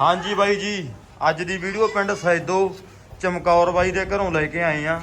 ਹਾਂਜੀ ਬਾਈ ਜੀ, ਅੱਜ ਦੀ ਵੀਡੀਓ ਪਿੰਡ ਸੈਦੋ, ਚਮਕੌਰ ਬਾਈ ਦੇ ਘਰੋਂ ਲੈ ਕੇ ਆਏ ਆ।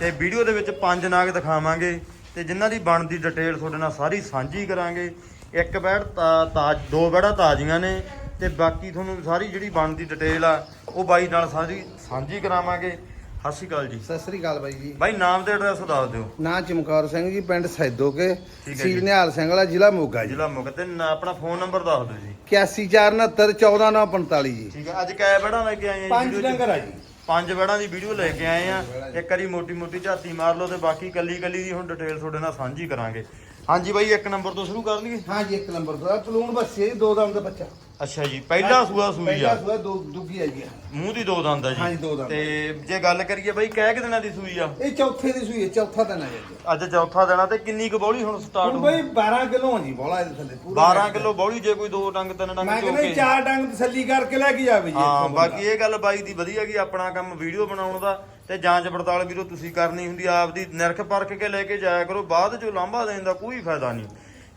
ਤੇ ਵੀਡੀਓ ਦੇ ਵਿੱਚ ਪੰਜ ਨਾਗ ਦਿਖਾਵਾਂਗੇ ਤੇ ਜਿਨ੍ਹਾਂ ਦੀ ਬਣਦੀ ਡਿਟੇਲ ਤੁਹਾਡੇ ਨਾਲ ਸਾਰੀ ਸਾਂਝੀ ਕਰਾਂਗੇ। ਇੱਕ ਬੈੜ ਤਾ- ਤਾਜ ਦੋ ਬੈੜਾ ਤਾਜ਼ੀਆਂ ਨੇ ਤੇ ਬਾਕੀ ਤੁਹਾਨੂੰ ਸਾਰੀ ਜਿਹੜੀ ਬਣਦੀ ਡਿਟੇਲ ਆ, ਉਹ ਬਾਈ ਨਾਲ ਸਾਰੀ ਸਾਂਝੀ ਕਰਾਵਾਂਗੇ। ਸਤਿ ਸ਼੍ਰੀ ਅਕਾਲ ਜੀ। ਸਤਿ ਸ੍ਰੀ ਅਕਾਲ ਬਾਈ ਜੀ। ਬਾਈ ਨਾਮ ਤੇ ਐਡਰੈਸ ਦੱਸ ਦਿਓ। ਨਾਂ ਚਮਕੌਰ ਸਿੰਘ ਜੀ ਪਿੰਡ ਸੈਦੋਕੇ ਹੈ ਸੀਲ ਜੀ। ਨਿਹਾਲ ਸਿੰਘ ਵਾਲਾ ਜ਼ਿਲ੍ਹਾ ਮੋਗਾ ਜੀ। ਜ਼ਿਲ੍ਹਾ ਮੁਕ ਤੇ ਨਾ- ਆਪਣਾ ਫੋਨ ਨੰਬਰ ਦੱਸ ਦਿਓ ਜੀ। 8149414945 ਜੀ। ਠੀਕ ਹੈ ਅੱਜ ਕੈ ਬੈੜਾ ਲੈ ਕੇ ਆਏ ਆ ਜੀ ਪੰਜ? ਡੰਗਰ ਆ ਜੀ। ਪੰਜ ਵੜਾਂ ਦੀ ਵੀਡੀਓ ਲੈ ਕੇ ਆਏ ਆ। ਇੱਕ ਵਾਰੀ ਮੋਟੀ ਮੋਟੀ ਝਾਤੀ ਮਾਰ ਲਓ ਤੇ ਬਾਕੀ ਕੱਲੀ ਕੱਲੀ ਦੀ ਹੁਣ ਡਿਟੇਲ ਤੁਹਾਡੇ ਨਾਲ ਸਾਂਝੀ ਕਰਾਂਗੇ। ਹਾਂਜੀ ਬਾਈ ਇੱਕ ਨੰਬਰ ਤੋਂ ਸ਼ੁਰੂ ਕਰ ਲਈਏ। ਹਾਂ ਜੀ ਇੱਕ ਨੰਬਰ ਤੋਂ। ਪਲੂਣ ਬੱਸੇ ਦੋ ਦਮ ਦਾ ਬੱਚਾ। ਅੱਛਾ ਜੀ ਪਹਿਲਾ ਸੂਆ ਸੂਈ ਪਹਿਲਾ ਆ। ਸੂਆ ਦੋ ਦੁੱਗੀ ਆ। ਜੀ ਮੂੰਹ ਦੀ ਦੋ ਦੰਦ ਆ ਜੀ। ਹਾਂਜੀ, ਦੋ ਦੰਦ। ਤੇ ਜੇ ਗੱਲ ਕਰੀਏ ਬਾਈ ਕਹਿ ਕਿ ਦਿਨਾਂ ਦੀ ਸੂਈ ਆ? ਇਹ ਚੌਥੇ ਦੀ ਸੂਈ ਹੈ ਚੌਥਾ ਦਿਨ ਆ ਜੀ ਅੱਜ ਚੌਥਾ ਦਿਨ ਤੇ ਕਿੰਨੀ ਕੁ ਬੌਲੀ ਹੁਣ ਸਟਾਰਟ ਹੁਣ ਬਾਈ 12 ਕਿਲੋ ਆ ਜੀ ਬੋਲਾ ਇਹਦੇ ਥੱਲੇ ਪੂਰਾ 12 ਕਿਲੋ ਬੌਲੀ ਜੇ ਕੋਈ ਦੋ ਡੰਗ ਤਿੰਨ ਡੰਗ ਮੈਂ ਚੋ ਕਹਿੰਦਾ ਕੇ। ਚਾਰ ਡੰਗ ਤਸੱਲੀ ਕਰਕੇ ਲੈ ਕੇ ਜਾਵੇ ਜੀ ਹਾਂ ਇੱਥੋਂ ਬੰਦਾ। ਬਾਕੀ ਇਹ ਗੱਲ ਬਾਈ ਦੀ ਵਧੀਆ ਕਿ ਆਪਣਾ ਕੰਮ ਵੀਡੀਓ ਬਣਾਉਣ ਦਾ ਤੇ ਜਾਂਚ ਪੜਤਾਲ ਵੀਰੋ ਤੁਸੀਂ ਕਰਨੀ ਹੁੰਦੀ ਆ, ਆਪਦੀ ਨਿਰਖ ਪਰਖ ਕੇ ਲੈ ਕੇ ਜਾਇਆ ਕਰੋ ਬਾਅਦ ਚੋਂ ਲਾਂਭਾ ਦੇਣ ਦਾ ਕੋਈ ਫਾਇਦਾ ਨਹੀਂ।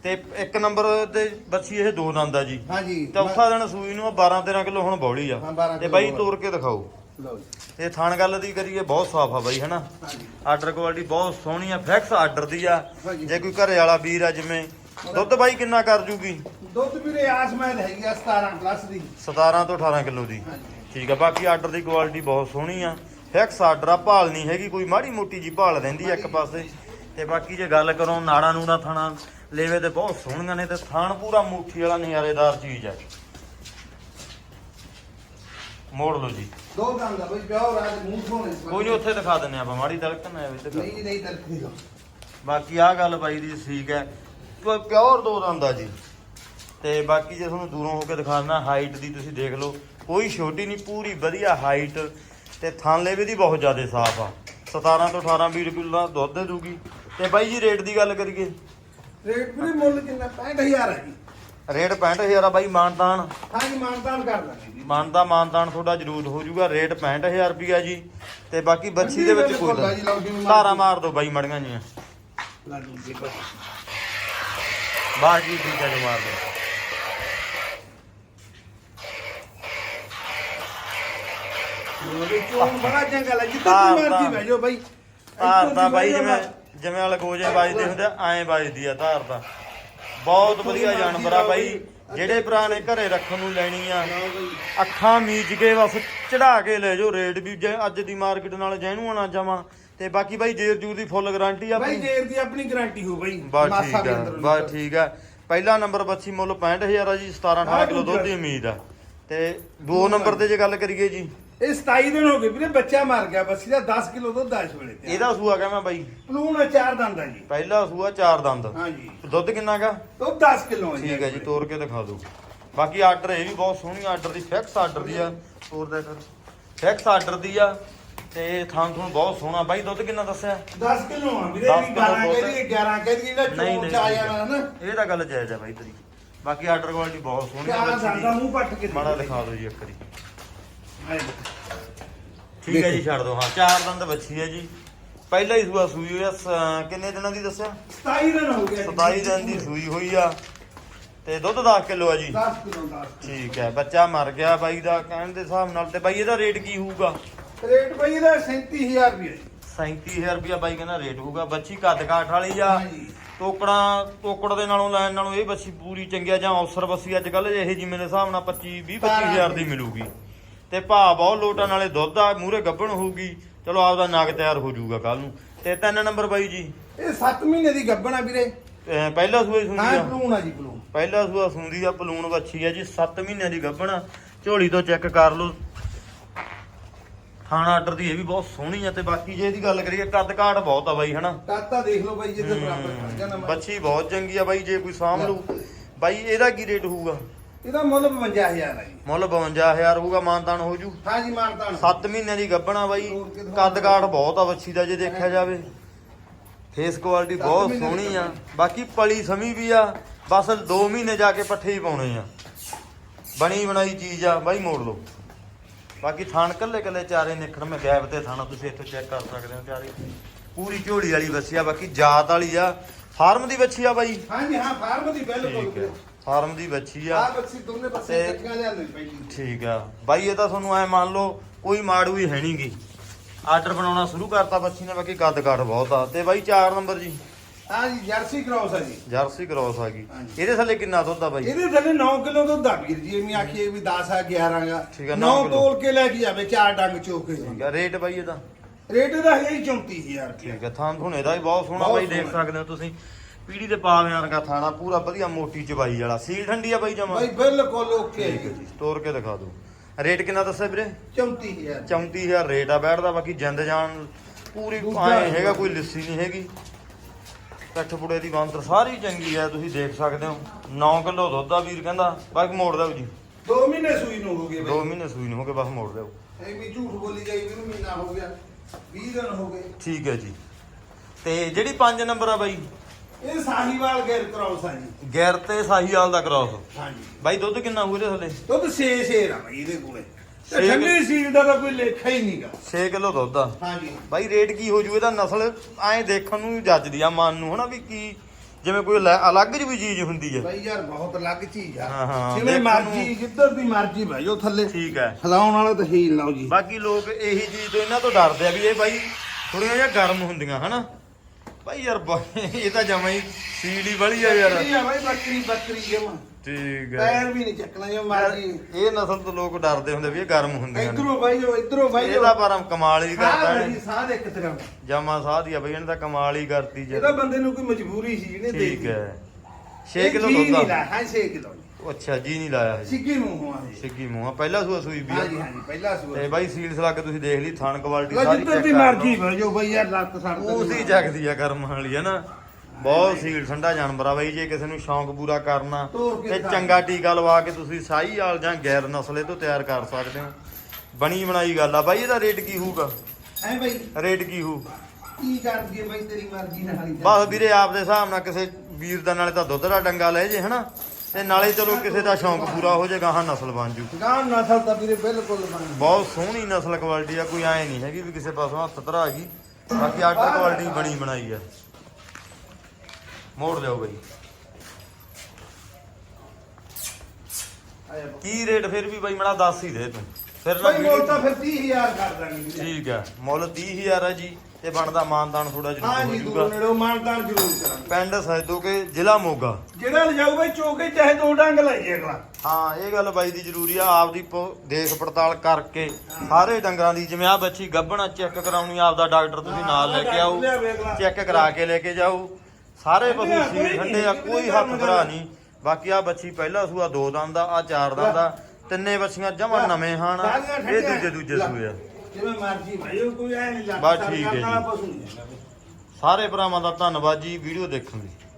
ਤੇ ਇੱਕ ਨੰਬਰ ਤੇ ਬੱਚੀ ਇਹ ਦੋ ਦੰਦ ਆ ਜੀ। ਚੌਥਾ ਦਿਨ ਸੂਈ ਨੂੰ 12 13 ਕਿਲੋ ਹੁਣ ਬੌਲੀ ਆ। ਹਾਂ, 12 ਤੇ ਬਾਈ। ਤੋੜ ਕੇ ਦਿਖਾਓ। ਲਓ ਜੀ। ਇਹ ਥਣ ਗੱਲ ਦੀ ਕਰੀਏ ਬਹੁਤ ਸਾਫ਼ ਆ ਬਾਈ ਹਨਾ? ਆਰਡਰ ਕੁਆਲਿਟੀ ਬਹੁਤ ਸੋਹਣੀ ਆ ਫੈਕਸ ਆਰਡਰ ਦੀ ਆ। ਹਾਂਜੀ। ਜੇ ਕੋਈ ਘਰੇ ਵਾਲਾ ਵੀਰ ਆ ਜਿਵੇਂ ਦੁੱਧ ਬਾਈ ਕਿੰਨਾ ਕਰ ਜੂਗੀ? ਦੁੱਧ ਵੀਰੇ ਆਸਮਾਨ ਹੈਗੀ ਆ 17 ਪਲੱਸ ਦੀ। 17 ਤੋਂ 18 ਕਿਲੋ ਦੀ। ਹਾਂਜੀ। ਠੀਕ ਆ ਬਾਕੀ ਆਰਡਰ ਦੀ ਕੁਆਲਿਟੀ ਬਹੁਤ ਸੋਹਣੀ ਆ। ਫਿਕਸ ਆਰਡਰ ਆ ਭਾਲ ਨਹੀਂ ਹੈਗੀ ਕੋਈ ਮਾੜੀ ਮੋਟੀ ਜੀ ਭਾਲ ਰਹਿੰਦੀ ਆ ਇੱਕ ਪਾਸੇ। ਤੇ ਬਾਕੀ ਜੇ ਗੱਲ ਕਰੋ ਨਾੜਾ ਨੂੜਾ ਥਾਣਾ ਲੇਵੇ ਤੇ ਬਹੁਤ ਸੋਹਣੀਆਂ ਨੇ ਤੇ ਥਾਣ ਪੂਰਾ ਮੁੱਠੀ ਵਾਲਾ ਨਜ਼ਾਰੇਦਾਰ ਚੀਜ਼ ਆ ਮੋੜ ਲਓ ਜੀ। ਦੋ ਦਾ ਬਾਈ ਪਿਓ ਰਾਜ ਮੂੰਹ ਸੋਹਣੇ ਸੀ। ਕੋਈ ਨਹੀਂ ਉੱਥੇ ਦਿਖਾ ਦਿੰਨੇ ਆਪਾਂ ਮਾੜੀ ਤਲਕ ਨਾ ਆਵੇ ਤੇ ਨਹੀਂ ਜੀ ਨਹੀਂ ਤਰਖੀ ਦੋ ਬਾਕੀ ਆਹ ਗੱਲ ਬਾਈ ਦੀ ਠੀਕ ਹੈ। ਪਿਓਰ ਦੋ ਦੰਦ ਆ ਜੀ। ਤੇ ਬਾਕੀ ਜੇ ਤੁਹਾਨੂੰ ਦੂਰੋਂ ਹੋ ਕੇ ਦਿਖਾਉਣਾ ਹਾਈਟ ਦੀ ਤੁਸੀਂ ਦੇਖ ਲਓ। ਕੋਈ ਛੋਟੀ ਨਹੀਂ ਪੂਰੀ ਵਧੀਆ ਹਾਈਟ ਤੇ ਥਣ ਲੇਵੇ ਦੀ ਬਹੁਤ ਜ਼ਿਆਦਾ ਸਾਫ਼ ਆ। 17 ਤੋਂ 18 20 ਕਿਲੋ ਦਾ ਦੁੱਧ ਦੇ ਦੂਗੀ। ਤੇ ਬਾਈ ਜੀ ਰੇਟ ਦੀ ਗੱਲ ਕਰੀਏ। ਰੇਟ ਵੀਰੇ ਮੁੱਲ ਕਿੰਨਾ? 65000 ਹੈ ਜੀ ਰੇਟ 65000 ਆ ਬਾਈ ਮਾਨਤਾਨ। ਹਾਂ ਜੀ ਮਾਨਤਾਨ ਕਰ ਦਾਂਗੇ ਜੀ। ਮਾਨਤਾ ਮਾਨਤਾਨ ਤੁਹਾਡਾ ਜ਼ਰੂਰ ਹੋ ਜਾਊਗਾ। ਰੇਟ 65000 ਰੁਪਿਆ ਜੀ। ਤੇ ਬਾਕੀ ਬੱਚੀ ਦੇ ਵਿੱਚ ਕੋਈ ਧਾਰਾ ਮਾਰ ਦੋ ਬਾਈ ਮੜੀਆਂ ਜੀ ਬਸ। ਬਾਹਰ ਜੀ ਠੀਕ ਹੈ ਮਾਰ ਦੋ ਉਹਦੇ ਚੋਣ ਬੜਾ ਲੱਗੀ। ਜਿੱਥੇ ਧਾਰ ਮਰਜ਼ੀ ਬਹਿ ਜਾਓ ਬਾਈ। ਧਾਰ ਇੱਥੋਂ ਤਾਂ ਦੀ ਬਾਈ ਜਿਵੇਂ ਜਿਵੇਂ ਅਲਗੋਜੇ ਵੱਜਦੇ ਹੁੰਦੇ ਆ, ਐਂ ਵੱਜਦੀ ਆ ਧਾਰ ਤਾਂ। ਬਹੁਤ ਵਧੀਆ ਜਾਨਵਰ ਆ ਬਾਈ। ਜਿਹੜੇ ਭਰਾ ਨੇ ਘਰੇ ਰੱਖਣ ਨੂੰ ਲੈਣੀ ਆ। ਅੱਖਾਂ ਮੀਚ ਕੇ ਬਸ ਚੜਾ ਕੇ ਲੈ ਜਾਓ ਰੇਟ ਵੀ। ਜੇ ਅੱਜ ਦੀ ਮਾਰਕੀਟ ਨਾਲ ਜੈਨੂੰ ਨਾ ਜਾਵਾਂ ਤੇ ਬਾਕੀ ਬਾਈ ਜੇਰ ਜੂਰ ਦੀ ਫੁੱਲ ਗਾਰੰਟੀ ਆ ਬਾਈ ਜੇਰ ਦੀ ਆਪਣੀ ਗਾਰੰਟੀ ਹੋ ਬਾਈ। ਬਸ ਠੀਕ ਆ ਬਸ। ਠੀਕ ਆ। ਪਹਿਲਾ ਨੰਬਰ ਬੱਚੀ ਮੁੱਲ 65000 ਆ ਜੀ 17 18 ਕਿਲੋ ਦੁੱਧ ਦੀ ਉਮੀਦ ਆ। ਤੇ ਦੋ ਨੰਬਰ ਤੇ ਜੇ ਗੱਲ ਕਰੀਏ ਜੀ ਇਹ 27 ਦਿਨ ਹੋ ਗਏ ਵੀਰੇ ਬੱਚਾ ਮਰ ਗਿਆ ਬੱਸੀ ਦਾ 10 ਕਿਲੋ ਦੁੱਧ ਆ ਇਸ ਵੇਲੇ ਤੇ। ਇਹਦਾ ਸੂਆ ਕਹਿੰਦਾ ਬਾਈ? ਪਲੂਣ ਚਾਰ ਦੰਦ ਆ ਜੀ। ਪਹਿਲਾ ਸੂਆ ਚਾਰ ਦੰਦ। ਹਾਂ ਜੀ ਦੁੱਧ ਕਿੰਨਾ ਗਾ? ਦੁੱਧ 10 ਕਿਲੋ ਆ ਠੀਕ ਹੈ ਜੀ ਤੋੜ ਕੇ ਦਿਖਾ ਦਿਓ। ਬਾਕੀ ਆਰਡਰ ਇਹ ਵੀ ਬਹੁਤ ਸੋਹਣੀ ਆਰਡਰ ਦੀ ਫਿਕਸ ਆਰਡਰ ਦੀ ਆ। ਤੋੜ ਦੇ ਕਰ ਫਿਕਸ ਆਰਡਰ ਦੀ ਆ ਤੇ ਥਾਂ ਤੁਹਾਨੂੰ ਬਹੁਤ ਸੋਹਣਾ। ਬਾਈ ਦੁੱਧ ਕਿੰਨਾ ਦੱਸਿਆ? 10 ਕਿਲੋ ਆ ਵੀਰੇ 10 ਵੀ ਕਿਲੋ 12 ਦੁੱਧ। ਕਹਦੀ 11 ਕਹਦੀ ਜਿਹੜਾ ਚੋਂ ਚ ਜਾਣਾ ਨਾ। ਇਹ ਤਾਂ ਗੱਲ ਜਾਇਜ਼ ਆ ਬਾਈ ਤੇਰੀ। ਬਾਕੀ ਆਰਡਰ ਕੁਆਲਿਟੀ ਬਹੁਤ ਸੋਹਣੀ ਆ ਬੱਚੀ ਦੀ। ਮੂੰਹ ਪੱਟ ਕੇ ਮਾੜਾ ਦਿਖਾ ਦਿਓ ਜੀ ਇੱਕ ਵਾਰੀ। ਠੀਕ ਹੈ ਜੀ। ਛੱਡ ਦਿਓ ਹਾਂ ਚਾਰ ਦੰਦ ਬੱਚੀ ਹੈ ਜੀ। ਪਹਿਲਾ ਹੀ ਸੂਆ ਸੂਈ ਹੋਈ ਆ ਸ- ਕਿੰਨੇ ਦਿਨਾਂ ਦੀ ਦੱਸਿਆ? 27 ਦਿਨ ਹੋ ਗਏ। 27 ਦਿਨ ਦੀ ਸੂਈ ਹੋਈ ਆ। ਤੇ ਦੁੱਧ 10 ਕਿਲੋ ਆ ਜੀ। 10 ਕਿਲੋ 10 ਠੀਕ ਹੈ ਬੱਚਾ ਮਰ ਗਿਆ ਬਾਈ ਦਾ ਕਹਿਣ ਦੇ ਹਿਸਾਬ ਨਾਲ ਤੇ ਬਾਈ ਇਹਦਾ ਰੇਟ ਕੀ ਹੋਊਗਾ? ਰੇਟ ਬਾਈ ਇਹਦਾ 37000 ਰੁਪਏ। 37000 ਰੁਪਇਆ ਬਾਈ ਕਹਿੰਦਾ ਰੇਟ ਹੋਊਗਾ ਬੱਚੀ ਕੱਦ ਕਾਠ ਵਾਲੀ ਆ। ਹਾਂਜੀ। ਟੋਕੜਾ ਟੋਕੜ ਦੇ ਨਾਲੋਂ ਲੈਣ ਨਾਲੋਂ ਇਹ ਬੱਚੀ ਪੂਰੀ ਚੰਗੀ ਆ ਜਾਂ ਅਫਸਰ ਬੱਸੀ ਅੱਜ ਕੱਲ ਇਹ ਜਿਵੇਂ ਦੇ ਹਿਸਾਬ ਨਾਲ 25 20 25000 ਦੀ ਮਿਲੂਗੀ। ਤੇ ਭਾਅ ਬਹੁਤ ਲੋਟਾਂ ਨਾਲੇ ਦੁੱਧ ਆ ਮੂਰੇ ਗੱਭਣ ਹੋਊਗੀ। ਚਲੋ ਆਪਦਾ ਨਗ ਤਿਆਰ ਹੋ ਜਾਊਗਾ ਕੱਲ ਨੂੰ। ਤੇ ਤਿੰਨ ਨੰਬਰ ਬਾਈ ਜੀ। ਇਹ 7 ਮਹੀਨੇ ਦੀ ਗੱਬਣ ਆ ਵੀਰੇ। ਅਹ ਪਹਿਲਾ ਸੂਆ ਹੀ ਸੁੰਦੀ ਹਾਂ ਆ। ਆ ਜੀ ਪਲੂਣ। ਪਹਿਲਾ ਸੂਆ ਸੁੰਦੀ ਆ ਪਲੂਣ ਬੱਚੀ ਆ ਜੀ। 7 ਮਹੀਨਿਆਂ ਦੀ ਗੱਭਣ ਆ। ਝੋਲੀ ਤੋਂ ਚੈੱਕ ਕਰ ਲਓ। ਥਾਣਾ ਆਰਡਰ ਦੀ ਇਹ ਵੀ ਬਹੁਤ ਸੋਹਣੀ ਆ ਤੇ ਬਾਕੀ ਜੇ ਇਹਦੀ ਗੱਲ ਕਰੀਏ ਕੱਦ ਕਾਠ ਬਹੁਤ ਆ ਬਾਈ ਹਨਾ? ਕਾਤਾ ਦੇਖ ਲਓ ਬਾਈ ਜਿੱਦੇ ਬਰਾਬਰ ਖੜ ਜਾਣਾ ਮੈਂ ਬੱਚੀ ਬਹੁਤ ਚੰਗੀ ਆ ਬਾਈ ਜੇ ਕੋਈ ਸਾਂਭ ਲੂ ਬਾਈ ਇਹਦਾ ਕੀ ਰੇਟ ਹੋਊਗਾ? ਇਹਦਾ ਮੁੱਲ 52000 ਆ ਜੀ। ਮੁੱਲ 52000 ਹੋਊਗਾ ਮਾਨਤਾਨ ਹੋ ਜੂ। ਹਾਂ ਜੀ ਮਾਨਤਾਨ। 7 ਮਹੀਨਿਆਂ ਦੀ ਗੱਭਣਾ ਬਾਈ। ਕੱਦ? ਕਾਠ ਬਹੁਤ ਆ ਬੱਚੀ ਦਾ ਜੇ ਦੇਖਿਆ ਜਾਵੇ। ਫੇਸ ਕੁਆਲਿਟੀ ਬਹੁਤ ਸੋਹਣੀ ਆ। ਬਾਕੀ ਪਲੀ ਸਮੀ ਵੀ ਆ। ਬਸ 2 ਮਹੀਨੇ ਜਾ ਕੇ ਪੱਠੇ ਹੀ ਪਾਉਣੇ ਆ। ਬਣੀ ਬਣਾਈ ਚੀਜ਼ ਆ ਬਾਈ ਮੋੜ ਲਓ। ਬਾਕੀ ਥਾਣ ਕੱਲੇ ਕੱਲੇ ਚਾਰੇ ਨਿਖੜ ਮੈਂ ਗੈਬ ਤੇ ਥਾਣਾ ਤੁਸੀਂ ਇੱਥੇ ਚੈੱਕ ਕਰ ਸਕਦੇ ਹੋ ਚਾਰੇ। ਪੂਰੀ ਝੋਲੀ ਵਾਲੀ ਬੱਚੀ ਆ ਬਾਕੀ ਜਾਤ ਵਾਲੀ ਆ। ਫਾਰਮ ਦੀ ਬੱਚੀ ਆ ਬਾਈ। ਹਾਂ ਜੀ ਹਾਂ ਫਾਰਮ ਦੀ ਬਿਲਕੁਲ। ਫਾਰਮ ਦੀ ਬੱਚੀ ਆ। ਆ ਬੱਚੀ ਦੋਨੇ ਬੱਚੇ ਤੇ- ਇਕੱਠੀਆਂ ਲਿਆਂਦੇ ਪਹਿਲੀ ਠੀਕ ਆ। ਬਾਈ ਇਹ ਤਾਂ ਤੁਹਾਨੂੰ ਐ ਮੰਨ ਲਓ ਕੋਈ ਮਾੜੂ ਹੀ ਹੈ ਨਹੀਂਗੀ ਆਰਡਰ ਬਣਾਉਣਾ ਸ਼ੁਰੂ ਕਰਤਾ ਬੱਚੀ ਨੇ ਬਾਕੀ ਕੱਦ ਕਾਠ ਬਹੁਤ ਆ। ਤੇ ਬਾਈ 4 ਨੰਬਰ ਜੀ। ਹਾਂ ਜੀ ਜਰਸੀ ਕ੍ਰਾਸ ਆ ਜੀ। ਜਰਸੀ ਕ੍ਰੋਸ ਆ ਗਈ। ਹਾਂਜੀ। ਇਹਦੇ ਥੱਲੇ ਕਿੰਨਾ ਦੁੱਧ ਆ ਬਾਈ? ਇਹਦੇ ਥੱਲੇ 9 ਕਿਲੋ ਦੁੱਧ ਆ ਵੀਰ ਜੀ ਐਵੇਂ ਆਖੀਏ ਵੀ 10 ਆ 11 ਗਾ ਠੀਕ ਆ, 9 ਨੌ ਕਿਲੋ। ਤੋਲ ਕੇ ਲੈ ਕੇ ਜਾਵੇ ਚਾਰ ਡੰਗ ਚੋਕੇ ਠੀਕ ਆ ਰੇਟ ਬਾਈ ਇਹਦਾ? ਰੇਟ ਇਹਦਾ ਹੈ ਹੀ 34000 ਠੀਕ ਆ ਥਾਂ ਹੁਣ ਇਹਦਾ ਵੀ ਬਹੁਤ ਸੋਹਣਾ ਬਹੁਤ ਬਾਈ ਦੇਖ ਸੋਹਣਾ। ਸਕਦੇ ਹੋ ਤੁਸੀਂ। ਪੀੜੀ ਦੇ ਪਾਵਿਆਂ ਵਰਗਾ ਥਾਣਾ ਪੂਰਾ ਵਧੀਆ ਮੋਟੀ ਚਬਾਈ ਵਾਲਾ। ਸੀਲ ਠੰਡੀ ਆ ਬਾਈ ਜਮਾ? ਬਾਈ ਬਿਲਕੁਲ ਓਕੇ ਠੀਕ ਹੈ ਜੀ ਤੋੜ ਕੇ ਦਿਖਾ ਦਿਓ। ਰੇਟ ਕਿੰਨਾ ਦੱਸਿਆ ਵੀਰੇ? 34000 34000 ਰੇਟ ਆ ਬੈਠਦਾ ਬਾਕੀ ਜਿੰਦ ਜਾਨ ਪੂਰੀ ਦੂਜਾ ਆਏ ਹੈਗਾ ਕੋਈ ਲਿੱਸੀ ਨਹੀਂ ਹੈਗੀ। ਕੱਠ ਪੁੜੇ ਦੀ ਬੰਤਰ ਸਾਰੀ ਚੰਗੀ ਆ ਤੁਸੀਂ ਦੇਖ ਸਕਦੇ ਹੋ। 9 ਕਿਲੋ ਦੁੱਧ ਆ ਵੀਰ ਕਹਿੰਦਾ ਬਾਕੀ ਮੋੜ ਦਿਓ ਜੀ। 2 ਮਹੀਨੇ ਸੂਈ ਨੂੰ ਹੋ ਗਏ 2 ਬਾਈ। ਮਹੀਨੇ ਸੂਈ ਨੂੰ ਹੋ ਗਏ ਬਸ ਮੋੜ ਦਿਓ। ਐਵੇਂ ਝੂਠ ਬੋਲੀ ਜਾਈ ਵੀ ਮਹੀਨਾ ਹੋ ਗਿਆ। 20 ਦਿਨ ਹੋ ਗਏ। ਠੀਕ ਹੈ ਜੀ। ਤੇ ਜਿਹੜੀ 5 ਨੰਬਰ ਆ ਬਾਈ? ਇਹ ਸਾਹੀਵਾਲ ਗੈਰ ਕ੍ਰਾਸ ਆ ਜੀ। ਗੈਰ ਤੇ ਸਾਹੀਵਾਲ ਦਾ ਕ੍ਰਾਸ। ਹਾਂਜੀ। ਬਾਈ ਦੁੱਧ ਕਿੰਨਾ ਹੋਊ ਇਹਦੇ ਥੱਲੇ ਦੁੱਧ 6 ਸ਼ੇਰ ਆ ਬਾਈ ਇਹਦੇ ਕੋਲੇ। ਤੇ ਛੇ ਠੰਡੀ ਸੀਲ ਦਾ ਤਾਂ ਕੋਈ ਲੇਖਾ ਹੀ ਨਹੀਂਗਾ। 6 ਕਿਲੋ ਦੁੱਧ ਆ। ਹਾਂਜੀ। ਬਾਈ ਰੇਟ ਕੀ ਹੋ ਜੂ? ਇਹਦਾ ਨਸਲ ਐਂ ਦੇਖਣ ਨੂੰ ਜੱਜਦੀ ਆ ਮਨ ਨੂੰ ਹਨਾ ਵੀ ਕੀ? ਜਿਵੇਂ ਕੋਈ ਅਲੱਗ ਜਿਹੀ ਵੀ ਚੀਜ਼ ਹੁੰਦੀ ਹੈ ਬਾਈ ਯਾਰ ਬਹੁਤ ਅਲੱਗ ਚੀਜ਼ ਆ। ਹਾਂ, ਹਾਂ, ਜਿਵੇਂ ਦੇਖਣ ਮਰਜ਼ੀ ਨੂੰ- ਜਿੱਧਰ ਦੀ ਮਰਜ਼ੀ ਭਾਈਓ ਥੱਲੇ। ਠੀਕ ਹੈ ਹਿਲਾਉਣ ਵਾਲਾ ਤਾਂ ਹੀਲ ਲਾਓ ਜੀ। ਬਾਕੀ ਲੋਕ ਇਹੀ ਚੀਜ਼ ਤੋਂ ਇਹਨਾਂ ਤੋਂ ਡਰਦੇ ਆ ਵੀ ਇਹ ਬਾਈ ਥੋੜੀਆਂ ਜਿਹਾ ਗਰਮ ਹੁੰਦੀਆਂ ਹਨਾ? ਬਾਈ ਯਾਰ ਬ- ਇਹ ਤਾਂ ਜਮਾ ਹੀ ਸੀੜੀ ਵਾਲੀ ਆ ਯਾਰ। ਬੱਕਰੀ ਆ ਬਾਈ ਬੱਕਰੀ ਬੱਕਰੀ ਜਮਾ ਠੀਕ ਪੈਰ ਹੈ ਵੀ ਨਹੀਂ ਚੱਕਣਾ ਜੇ ਮਰਜ਼ੀ ਇਹ ਨਸਲ ਤੋਂ ਲੋਕ ਡਰਦੇ ਹੁੰਦੇ ਵੀ ਇਹ ਗਰਮ ਹੁੰਦੀਆਂ ਨੇ ਇਧਰੋਂ ਬਾਈਓ ਇਧਰੋਂ ਬਾਈਓ ਇਹਦਾ ਪਰ ਕਮਾਲ ਹੀ ਕਰਦਾ ਹੈ। ਜੀ ਸਾਹ ਦੇ ਇੱਕ ਤਰ੍ਹਾਂ ਦਾ। ਜਮਾ ਸਾਹ ਦੀ ਆ ਬਈ ਇਹਨੇ ਤਾਂ ਕਮਾਲ ਹੀ ਕਰਤੀ ਜੀ ਇਹ ਤਾਂ ਬੰਦੇ ਨੂੰ ਕੋਈ ਮਜਬੂਰੀ ਸੀ ਇਹਨੇ ਦੇ ਠੀਕ ਹੈ। 6 ਇਹ ਕਿਲੋ ਜੀ ਦੁੱਧ ਨਹੀਂ ਆ ਲਾ ਹਾਂ 6 ਕਿਲੋ। ਉਹ ਅੱਛਾ ਜੀ ਨਹੀਂ ਲਾਇਆ ਹਜੇ। ਸਿੱਕੀ ਨੂੰ ਹੋਆ ਜੀ। ਸਿੱਗੀ ਮੂੰਹ ਪਹਿਲਾ ਸੂਆ ਸੂਈ ਵੀ ਆ। ਹਾਂਜੀ ਹਾਂਜੀ ਪਹਿਲਾ ਤੇ ਸੂਆ ਬਾਈ ਸੀਲਸ ਲਾ ਕੇ ਤੁਸੀਂ ਦੇਖ ਲਈ ਥਣ ਕੁਆਲਿਟੀ ਸਾਰੀ check ਦੀ ਕਰ ਲਓ। ਮਰਜ਼ੀ ਭਾਈਓ ਬਾਈ ਯਾਰ ਲੱਤ ਸੜ ਉਸੀ ਜਗਦੀ ਆ ਕਰਮ ਵਾਲੀ ਹੈ ਨਾ? ਬਹੁਤ ਸੀਲ ਠੰਡਾ ਜਾਨਵਰ ਆ ਬਾਈ ਜੇ ਕਿਸੇ ਨੂੰ ਸ਼ੌਂਕ ਪੂਰਾ ਕਰਨਾ ਤੋਰ ਕੇ ਤੇ ਦਿਖਾ। ਚੰਗਾ ਟੀਕਾ ਲਵਾ ਕੇ ਤੁਸੀਂ ਸਾਈ ਵਾਲ ਜਾਂ ਗੈਰ ਨਸਲੇ ਤੋਂ ਤਿਆਰ ਕਰ ਸਕਦੇ ਹੋ। ਬਣੀ ਬਣਾਈ ਗੱਲ ਆ ਬਾਈ ਇਹਦਾ ਰੇਟ ਕੀ ਹੋਊਗਾ? ਐ ਬਾਈ। ਰੇਟ ਕੀ ਹੋਊ? ਕੀ ਕਰ ਦਈਏ ਬਾਈ ਤੇਰੀ ਮਰਜ਼ੀ ਨਾਲ ਹੀ ਬਸ ਵੀਰੇ ਆਪ ਦੇ ਹਿਸਾਬ ਨਾਲ ਕਿਸੇ ਵੀਰ ਦਾ ਨਾਲੇ ਤਾਂ ਦੁੱਧ ਦਾ ਡੰਗਾ ਲੈ ਜੇ ਹਨਾ ਤੇ ਨਾਲੇ ਚਲੋ ਕਿਸੇ ਦਾ ਸ਼ੌਂਕ ਪੂਰਾ ਹੋ ਜਾਏ ਗਾਹਾਂ ਨਸਲ ਬਣ ਜੂ। ਗਾਂ ਨਸਲ ਤਾਂ ਵੀਰੇ ਬਿਲਕੁਲ ਬਣ ਬਹੁਤ ਸੋਹਣੀ ਨਸਲ ਕੁਆਲਿਟੀ ਆ ਕੋਈ ਐ ਨਹੀਂ ਹੈਗੀ ਵੀ ਕਿਸੇ ਪਾਸੋਂ ਹੱਥ ਧਰਾ ਗਈ। ਬਾਕੀ ਆਰਡਰ ਕੁਆਲਿਟੀ ਬਣੀ ਬਣਾਈ ਆ। ਮੋੜ ਲਿਓ ਬਈ। ਕੀ ਰੇਟ ਫਿਰ ਵੀ ਬਾਈ ਮੜਾ ਦੱਸ ਹੀ ਦੇ ਤੂੰ। ਫਿਰ ਨਾ ਬਾਈ ਮੁੱਲ ਤਾਂ ਫਿਰ 30000 ਕਰ ਦਾਂਗੇ ਠੀਕ ਆ ਮੁੱਲ 30000 ਹੈ ਜੀ। ਤੇ ਬਣਦਾ ਮਾਨਦਾਨ ਥੋੜਾ ਜਿਹਾ ਹਾਂ ਜੀ ਦੂਰ ਨੇੜੋਂ ਮਾਨਦਾਨ ਜ਼ਰੂਰ ਕਰਾਂਗੇ। ਪਿੰਡ ਸੈਦੋਕੇ ਜ਼ਿਲ੍ਹਾ ਮੋਗਾ। ਜਿਹੜਾ ਲਿਜਾਊ ਬਾਈ ਚੋਕੇ ਚਾਹੇ ਦੋ ਡੰਗ ਲੈ ਜੇ ਅਗਲਾ। ਹਾਂ ਇਹ ਗੱਲ ਬਾਈ ਦੀ ਜ਼ਰੂਰੀ ਆ ਆਪਦੀ ਪ- ਦੇਖ ਪੜਤਾਲ ਕਰਕੇ ਸਾਰੇ ਡੰਗਰਾਂ ਦੀ ਜਿਵੇਂ ਆ ਬੱਚੀ ਗੱਭਣਾ ਚੈੱਕ ਕਰਾਉਣੀ ਆਪਦਾ ਡਾਕਟਰ ਤੁਸੀਂ ਨਾਲ ਲੈ ਕੇ ਆਓ। ਚੈੱਕ ਕਰਾ ਕੇ ਲੈ ਕੇ ਜਾਓ। ਸਾਰੇ ਪਸ਼ੂ ਨਹੀਂ, ਠੰਡੇ ਆ ਕੋਈ ਹੱਥ ਭਰਾ ਨਹੀਂ। ਬਾਕੀ ਆ ਬੱਚੀ ਪਹਿਲਾ ਸੂਆ ਦੋ ਦੰਦ ਆ ਆ ਚਾਰ ਦੰਦ ਆ ਤਿੰਨੇ ਬੱਚੀਆਂ ਜਮਾਂ ਨਵੇਂ ਹਨ ਇਹ। ਦੂਜੇ ਦੂਜੇ ਸੂਏ ਆ। ਜਿਵੇਂ ਮਰਜ਼ੀ ਭਾਈ ਉਹ ਕੋਈ ਐ ਨਹੀਂ ਲੱਗਦਾ ਬਸ ਠੀਕ ਹੈ ਜੀ। ਸਾਰੇ ਭਰਾਵਾਂ ਦਾ ਧੰਨਵਾਦ ਜੀ ਵੀਡੀਓ ਦੇਖਣ ਲਈ